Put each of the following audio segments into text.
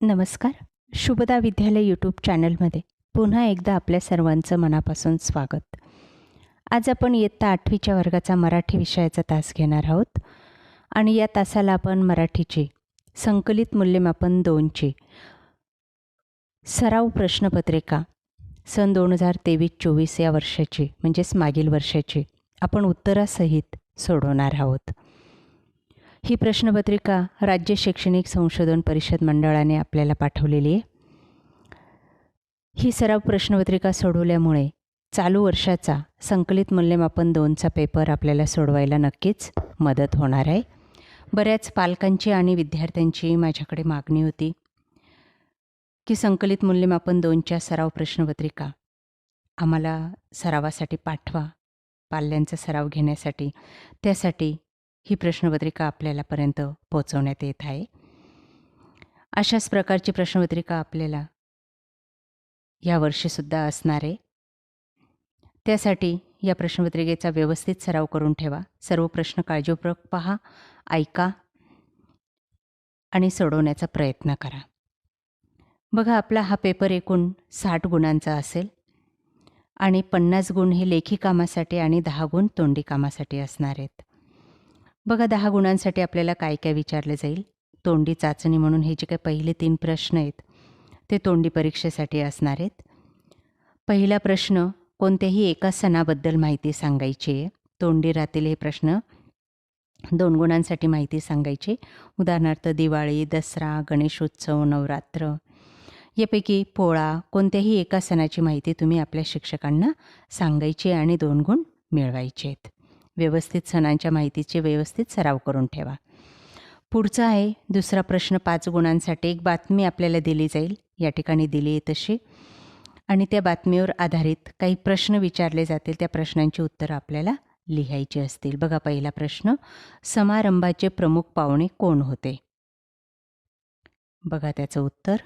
नमस्कार. शुभदा विद्यालय यूट्यूब चॅनलमध्ये पुन्हा एकदा आपल्या सर्वांचं मनापासून स्वागत. आज आपण इयत्ता आठवीच्या वर्गाचा मराठी विषयाचा तास घेणार आहोत आणि या तासाला आपण मराठीची संकलित मूल्यमापन दोनची सराव प्रश्नपत्रिका सन दोन हजार तेवीस चोवीस या वर्षाची म्हणजेच मागील वर्षाची आपण उत्तरासहित सोडवणार आहोत. ही प्रश्नपत्रिका राज्य शैक्षणिक संशोधन परिषद मंडळाने आपल्याला पाठवलेली आहे. ही सराव प्रश्नपत्रिका सोडवल्यामुळे चालू वर्षाचा संकलित मूल्यमापन दोनचा पेपर आपल्याला सोडवायला नक्कीच मदत होणार आहे. बऱ्याच पालकांची आणि विद्यार्थ्यांची माझ्याकडे मागणी होती की संकलित मूल्यमापन दोनच्या सराव प्रश्नपत्रिका आम्हाला सरावासाठी पाठवा. पाल्यांचा सराव घेण्यासाठी. त्यासाठी ही प्रश्नपत्रिका आपल्यालापर्यंत पोहोचवण्यात येत आहे. अशाच प्रकारची प्रश्नपत्रिका आपल्याला यावर्षीसुद्धा असणार आहे. त्यासाठी या प्रश्नपत्रिकेचा व्यवस्थित सराव करून ठेवा. सर्व प्रश्न काळजीपूर्वक पहा ऐका आणि सोडवण्याचा प्रयत्न करा. बघा आपला हा पेपर एकूण साठ गुणांचा असेल आणि पन्नास गुण हे लेखी कामासाठी आणि दहा गुण तोंडी कामासाठी असणार आहेत. बघा दहा गुणांसाठी आपल्याला काय काय विचारले जाईल? तोंडी चाचणी म्हणून हे जे काही पहिले तीन प्रश्न आहेत ते तोंडी परीक्षेसाठी असणार आहेत. पहिला प्रश्न कोणत्याही एका सणाबद्दल माहिती सांगायची आहे? तोंडी राहतील हे प्रश्न. दोन गुणांसाठी माहिती सांगायची. उदाहरणार्थ दिवाळी दसरा गणेशोत्सव नवरात्र. यापैकी पोळा कोणत्याही एका सणाची माहिती तुम्ही आपल्या शिक्षकांना सांगायची आणि दोन गुण मिळवायचे आहेत. व्यवस्थित सणांच्या माहितीचे व्यवस्थित सराव करून ठेवा. पुढचा आहे दुसरा प्रश्न पाच गुणांसाठी एक बातमी आपल्याला दिली जाईल. या ठिकाणी दिली आहे तशी. आणि त्या बातमीवर आधारित काही प्रश्न विचारले जातील त्या प्रश्नांची उत्तरं आपल्याला लिहायची असतील. बघा पहिला प्रश्न समारंभाचे प्रमुख पाहुणे कोण होते? बघा त्याचं उत्तर.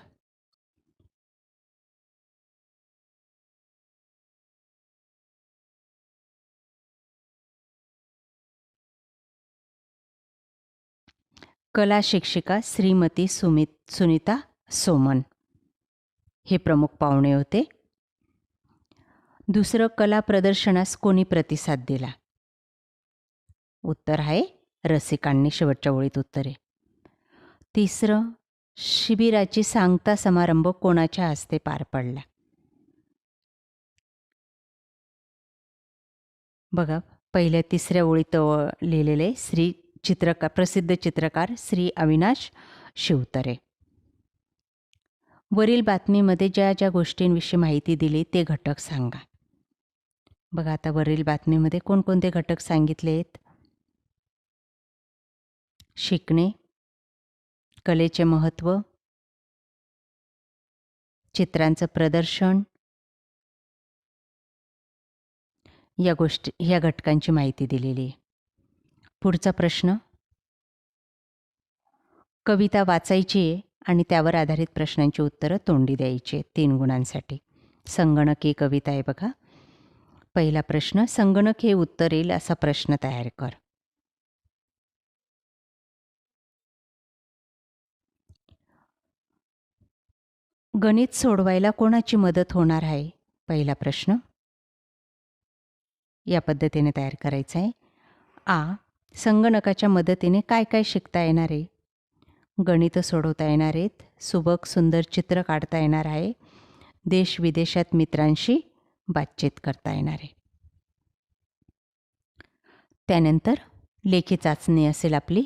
कला शिक्षिका श्रीमती सुमित सुनीता सोमन. हे प्रमुख पाहुणे होते. दुसरं कला प्रदर्शनास कोणी प्रतिसाद दिला? उत्तर आहे रसिकांनी शेवटच्या ओळीत उत्तरे. तिसरं शिबिराची सांगता समारंभ कोणाच्या हस्ते पार पडला? बघा पहिल्या तिसऱ्या ओळीत लिहिलेले श्री चित्रकार प्रसिद्ध चित्रकार श्री अविनाश शिवतरे. वरील बातमीमध्ये ज्या ज्या गोष्टींविषयी माहिती दिली ते घटक सांगा. बघा आता वरील बातमीमध्ये कोणकोणते घटक सांगितले आहेत शिकणे कलेचे महत्त्व चित्रांचं प्रदर्शन या गोष्टी ह्या घटकांची माहिती दिलेली आहे. पुढचा प्रश्न. कविता वाचायची आहे आणि त्यावर आधारित प्रश्नांची उत्तरं तोंडी द्यायची तीन गुणांसाठी. संगणक ही कविता आहे बघा. पहिला प्रश्न संगणक हे उत्तर येईल असा प्रश्न तयार कर. गणित सोडवायला कोणाची मदत होणार आहे? पहिला प्रश्न. या पद्धतीने तयार करायचा आहे आ. संगणकाच्या मदतीने काय काय शिकता येणार आहे? गणितं सोडवता येणार आहेत सुबक सुंदर चित्र काढता येणार आहे देश विदेशात मित्रांशी बातचीत करता येणार आहे. त्यानंतर लेखी चाचणी असेल आपली.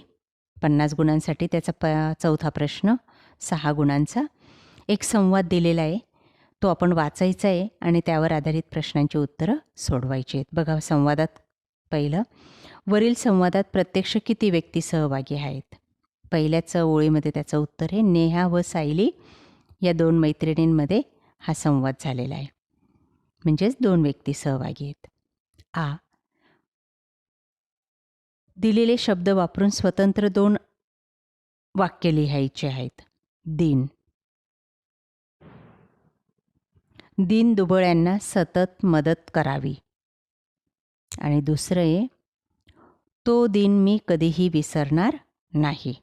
पन्नास गुणांसाठी त्याचा प चौथा प्रश्न सहा गुणांचा. एक संवाद दिलेला आहे. तो आपण वाचायचा आहे आणि त्यावर आधारित प्रश्नांची उत्तरं सोडवायची आहेत. बघा संवादात पहिलं. वरील संवादात प्रत्यक्ष किती व्यक्ती सहभागी आहेत? पहिल्याच ओळीमध्ये त्याचं उत्तर आहे नेहा व सायली या दोन मैत्रिणींमध्ये हा संवाद झालेला आहे. म्हणजेच दोन व्यक्ती सहभागी आहेत. आ. दिलेले शब्द वापरून स्वतंत्र दोन वाक्य लिहायचे आहेत. दिन. दिन दुबळ्यांना सतत मदत करावी. आणि दुसरं आहे तो दिन मी कधीही विसरणार नाही.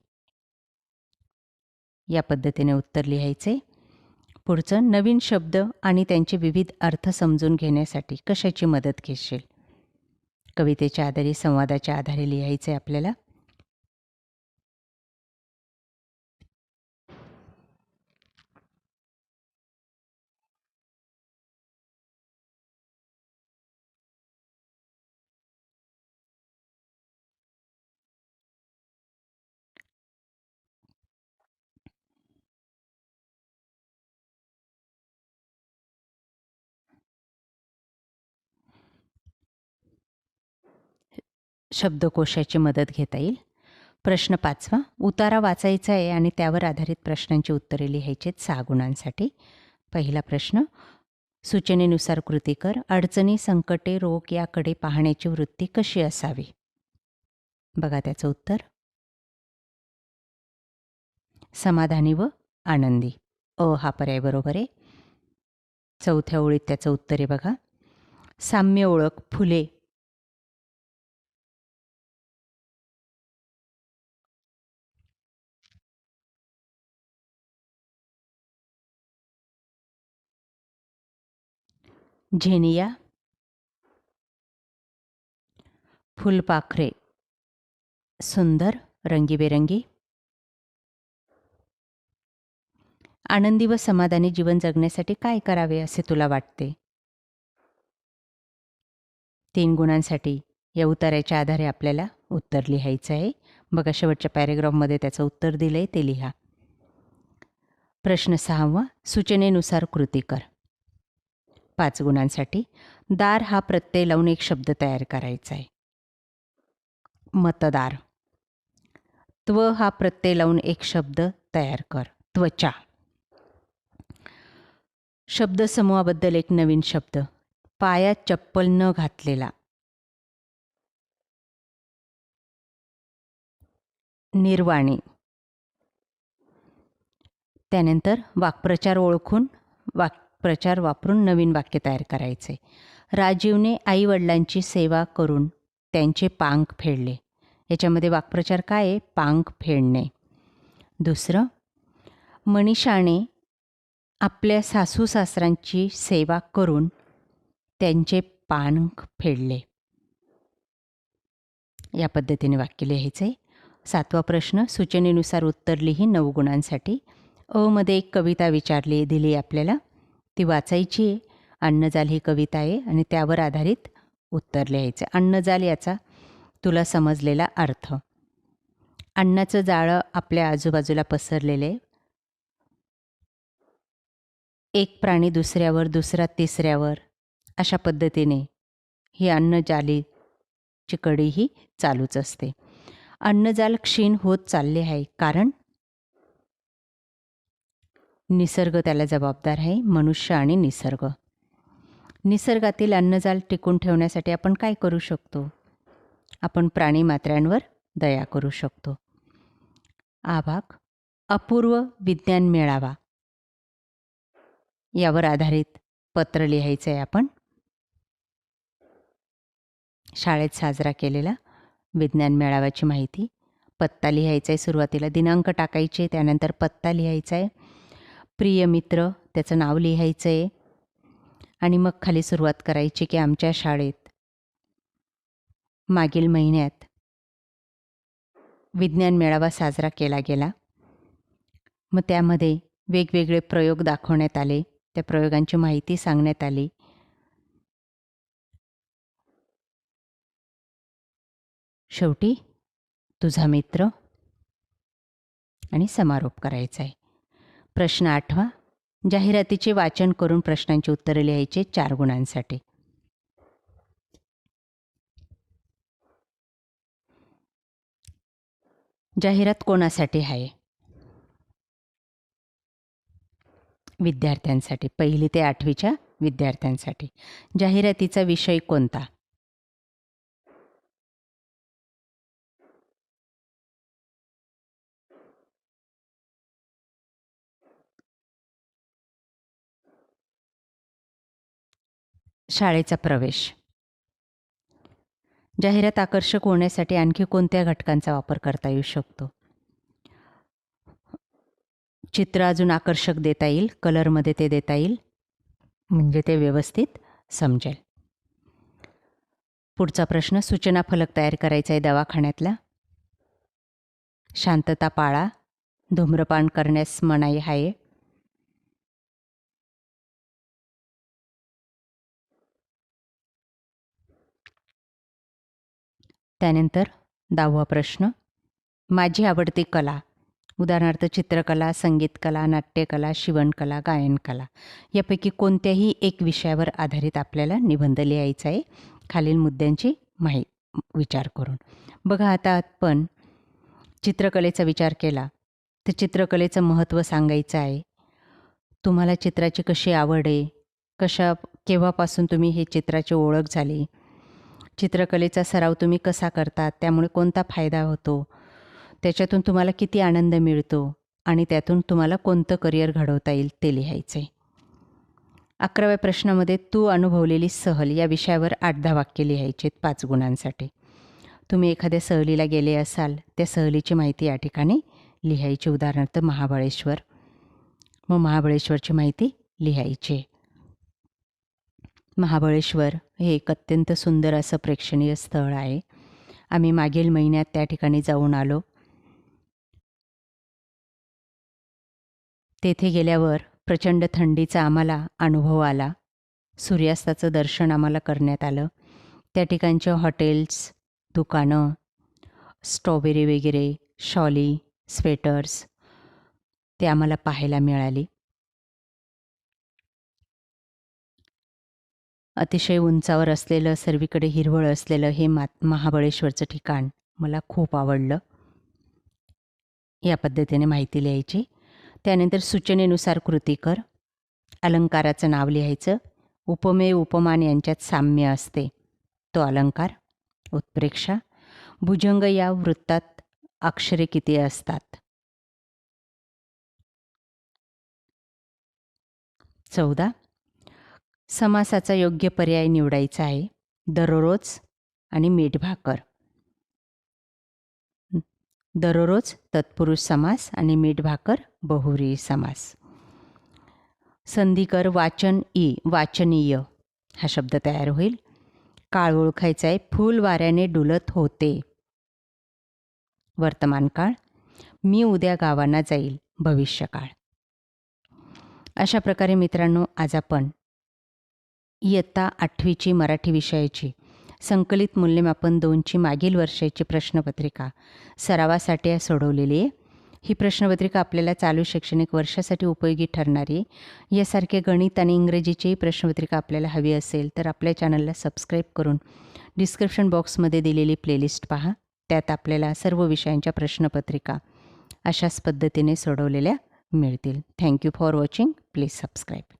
या पद्धतीने उत्तर लिहायचे. पुढचं नवीन शब्द आणि त्यांचे विविध अर्थ समजून घेण्यासाठी कशाची मदत घेशील? कवितेच्या आधारे संवादाच्या आधारे लिहायचे आपल्याला? शब्दकोशाची मदत घेता येईल? प्रश्न पाचवा. उतारा वाचायचा आहे आणि त्यावर आधारित प्रश्नांची उत्तरे लिहायची आहेत सहा गुणांसाठी. पहिला प्रश्न. सूचनेनुसार कृती कर. अडचणी संकटे रोग याकडे पाहण्याची वृत्ती कशी असावी? बघा त्याचं उत्तर. समाधानी व आनंदी. अ हा पर्याय बरोबर आहे. चौथ्या ओळीत त्याचं उत्तर आहे बघा. साम्य ओळख फुले झेनिया फुलपाखरे सुंदर रंगीबेरंगी आनंदी व समाधानी जीवन जगण्यासाठी काय करावे असे तुला वाटते? तीन गुणांसाठी या उताराच्या आधारे आपल्याला उत्तर लिहायचं आहे. बघा शेवटच्या पॅरेग्राफमध्ये त्याचं उत्तर दिलं आहे ते लिहा. प्रश्न सहावा सूचनेनुसार कृती कर. पाच गुणांसाठी दार हा प्रत्यय लावून एक शब्द तयार करायचा आहे. मतदार. त्व हा प्रत्यय लावून एक शब्द तयार कर. त्वचा. शब्दसमूहाबद्दल एक नवीन शब्द. पायात चप्पल न घातलेला. निर्वाणी. त्यानंतर वाक्प्रचार ओळखून प्रचार वापरून नवीन वाक्य तयार करायचे. राजीवने आईवडिलांची सेवा करून त्यांचे पांख फेडले. याच्यामध्ये वाक्प्रचार काय आहे? पांख फेडणे. दुसरं मनीषाने आपल्या सासू सासरांची सेवा करून त्यांचे पांख फेडले. या पद्धतीने वाक्य लिहायचे. सातवा प्रश्न सूचनेनुसार उत्तर लिही नऊ गुणांसाठी. अमध्ये एक कविता विचारली दिली आपल्याला. ती वाचायची आहे. अन्नजाल ही कविता आहे आणि त्यावर आधारित उत्तर लिहायचं. अन्नजाल याचा तुला समजलेला अर्थ. अन्नाचं जाळं आपल्या आजूबाजूला पसरलेले. एक प्राणी दुसऱ्यावर दुसरा तिसऱ्यावर. अशा पद्धतीने ही अन्नजालीची कडी ही चालूच असते. अन्नजाल क्षीण होत चालले आहे. कारण निसर्ग त्याला जबाबदार आहे मनुष्य आणि निसर्ग. निसर्गातील अन्नजाल टिकून ठेवण्यासाठी आपण काय करू शकतो? आपण प्राणीमात्र्यांवर दया करू शकतो. आभाग अपूर्व विज्ञान मेळावा. यावर आधारित पत्र लिहायचं आहे आपण. शाळेत साजरा केलेला विज्ञान मेळाव्याची माहिती. पत्ता लिहायचा आहे सुरुवातीला दिनांक टाकायचे त्यानंतर पत्ता लिहायचा आहे प्रिय मित्र त्याचं नाव लिहायचं आहे. आणि मग खाली सुरुवात करायची की आमच्या शाळेत. मागील महिन्यात विज्ञान मेळावा साजरा केला गेला. मग त्यामध्ये वेगवेगळे प्रयोग दाखवण्यात आले. त्या प्रयोगांची माहिती सांगण्यात आली. शेवटी तुझा मित्र आणि समारोप करायचा आहे. प्रश्न आठवा. जाहिरातीचे वाचन करून प्रश्नांची उत्तरे लिहायचे चार गुणांसाठी. जाहिरात कोणासाठी आहे? विद्यार्थ्यांसाठी. पहिली ते आठवीच्या विद्यार्थ्यांसाठी. जाहिरातीचा विषय कोणता? शाळेचा प्रवेश. जाहिरात आकर्षक होण्यासाठी आणखी कोणत्या घटकांचा वापर करता येऊ शकतो? चित्र अजून आकर्षक देता येईल? कलरमध्ये ते देता येईल? म्हणजे ते व्यवस्थित समजेल. पुढचा प्रश्न सूचना फलक तयार करायचा आहे दवाखान्यातला. शांतता पाळा. धूम्रपान करण्यास मनाई आहे त्यानंतर दहावा प्रश्न माझी आवडती कला उदाहरणार्थ चित्रकला संगीतकला नाट्यकला शिवणकला गायनकला यापैकी कोणत्याही एक विषयावर आधारित आपल्याला निबंध लिहायचा आहे. खालील मुद्द्यांची माहि विचार करून. बघा आता आपण चित्रकलेचा विचार केला तर चित्रकलेचं महत्त्व सांगायचं आहे. तुम्हाला चित्राची कशी आवड आहे? कशा केव्हापासून तुम्ही हे चित्राची ओळख झाली? चित्रकलेचा सराव तुम्ही कसा करतात? त्यामुळे कोणता फायदा होतो? त्याच्यातून तुम्हाला किती आनंद मिळतो? आणि त्यातून तुम्हाला कोणतं करिअर घडवता येईल ते लिहायचं आहे अकराव्या प्रश्नामध्ये तू अनुभवलेली सहल या विषयावर आठ दहा वाक्य लिहायचे आहेत पाच गुणांसाठी. तुम्ही एखाद्या सहलीला गेले असाल त्या सहलीची माहिती या ठिकाणी लिहायची. उदाहरणार्थ महाबळेश्वर. मग महाबळेश्वरची माहिती लिहायची. महाबळेश्वर हे एक अत्यंत सुंदर असं प्रेक्षणीय स्थळ आहे. आम्ही मागील महिन्यात त्या ठिकाणी जाऊन आलो. तेथे गेल्यावर प्रचंड थंडीचा आम्हाला अनुभव आला. सूर्यास्ताचं दर्शन आम्हाला करण्यात आलं. त्या ठिकाणचे हॉटेल्स दुकानं स्ट्रॉबेरी वगैरे शॉली स्वेटर्स ते आम्हाला पाहायला मिळाली. अतिशय उंचावर असलेलं सर्वीकडे हिरवळ असलेलं हे मा महाबळेश्वरचं ठिकाण मला खूप आवडलं. या पद्धतीने माहिती लिहायची. त्यानंतर सूचनेनुसार कृती कर. अलंकाराचं नाव लिहायचं. उपमेय उपमान यांच्यात साम्य असते. तो अलंकार उत्प्रेक्षा भुजंग या वृत्तात अक्षरे किती असतात? चौदा. समासाचा योग्य पर्याय निवडायचा आहे. दररोज आणि मीठ भाकर दररोज तत्पुरुष समास आणि मीठ भाकर बहुरी समास. संधीकर वाचन ई वाचनीय हा शब्द तयार होईल. काळ ओळखायचा आहे. फूल वाऱ्याने डुलत होते. वर्तमान काळ. मी उद्या गावांना जाईल. भविष्यकाळ. अशा प्रकारे मित्रांनो आज आपण इयत्ता आठवीची मराठी विषयाची. संकलित मूल्यमापन दोनची मागील वर्षाची प्रश्नपत्रिका. सरावासाठी सोडवलेली. आहे ही प्रश्नपत्रिका आपल्याला चालू शैक्षणिक वर्षासाठी उपयोगी ठरणारी. आहे यासारखे गणित आणि इंग्रजीचीही प्रश्नपत्रिका आपल्याला हवी असेल तर आपल्या चॅनलला सबस्क्राईब करून डिस्क्रिप्शन बॉक्समध्ये दिलेली प्लेलिस्ट पहा. त्यात आपल्याला सर्व विषयांच्या प्रश्नपत्रिका अशाच पद्धतीने सोडवलेल्या मिळतील. Thank you for watching. Please subscribe.